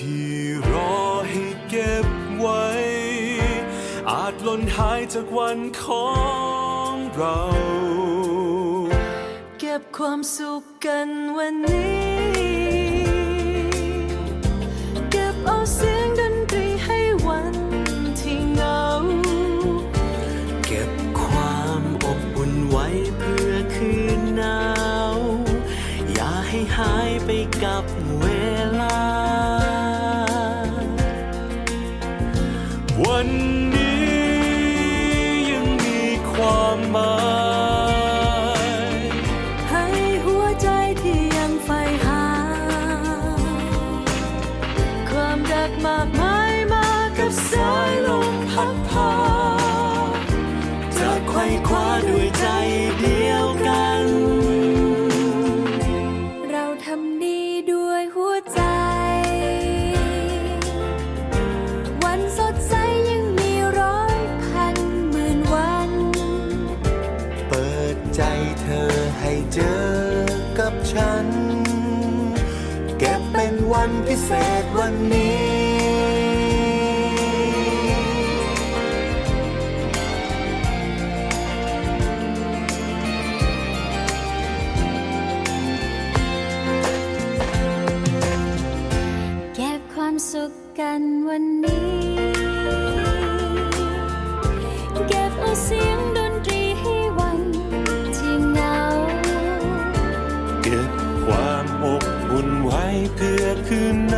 ที่รอให้เก็บไว้ อาจหล่นหายจากวันของเรา เก็บความสุขกันวันนี้ เก็บเอาเสียงดนตรีให้วันที่เหงา เก็บความอบอุ่นไว้เพื่อคืนหนาว อย่าให้หายไปกับเวลา วันนี้ยังมีความหมายให้หัวใจที่ยังใฝ่หา ความรักมากมาย ฉัน เก็บเป็นวันพิเศษวันนี้ เก็บความสุขกันวันนี้ ความอบอุ่นไว้เพื่อคืนหน